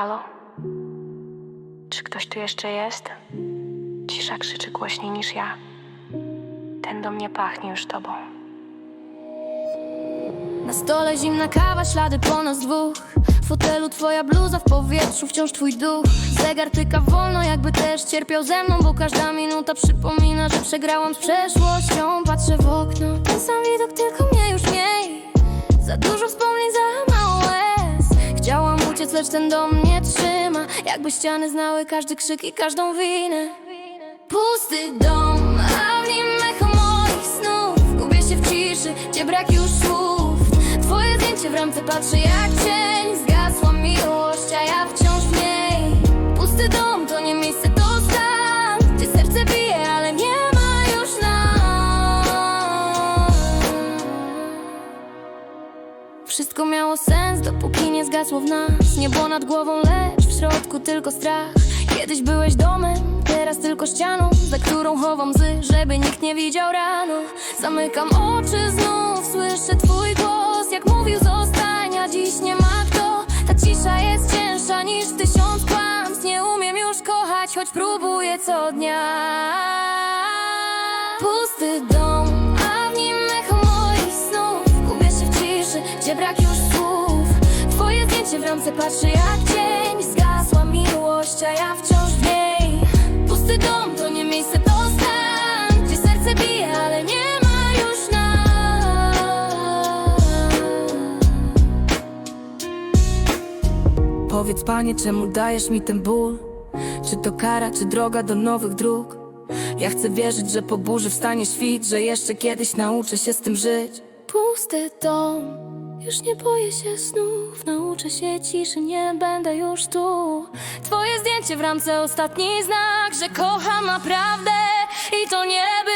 Halo? Czy ktoś tu jeszcze jest? Cisza krzyczy głośniej niż ja. Ten do mnie pachnie już tobą. Na stole zimna kawa, ślady po nas dwóch W fotelu twoja bluza, w powietrzu wciąż twój duch Zegar tyka wolno, jakby też cierpiał ze mną Bo każda minuta przypomina, że przegrałam z przeszłością Patrzę w okno, ten sam widok, uciec, lecz ten dom mnie trzyma. Jakby ściany znały każdy krzyk i każdą winę. Pusty dom, a w nim echo moich snów. Gubię się w ciszy, gdzie brak już słów. Twoje zdjęcie w ramce patrzy jak cień wszystko miało sens, dopóki nie zgasło w nas. Niebo nad głową, lecz w środku tylko strach. Kiedyś byłeś domem, teraz tylko ścianą Za którą chowam łzy, żeby nikt nie widział rano. Zamykam oczy znów, słyszę twój głos. Jak mówił zostań, a dziś nie ma kto. Ta cisza jest cięższa niż tysiąc kłamstw. Nie umiem już kochać, choć próbuję co dnia. Pusty dom, brak już słów. Twoje zdjęcie w ramce patrzy jak cień Zgasła miłość, a ja wciąż w niej. Pusty dom to nie miejsce, to stan Gdzie serce bije, ale nie ma już nas. Powiedz panie, czemu dajesz mi ten ból? Czy to kara, czy droga do nowych dróg? Ja chcę wierzyć, że po burzy wstanie świt Że jeszcze kiedyś nauczę się z tym żyć Pusty dom, już nie boję się snów Nauczę się ciszy, nie będę już tu. Twoje zdjęcie w ramce, ostatni znak Że kocham naprawdę i to nie brak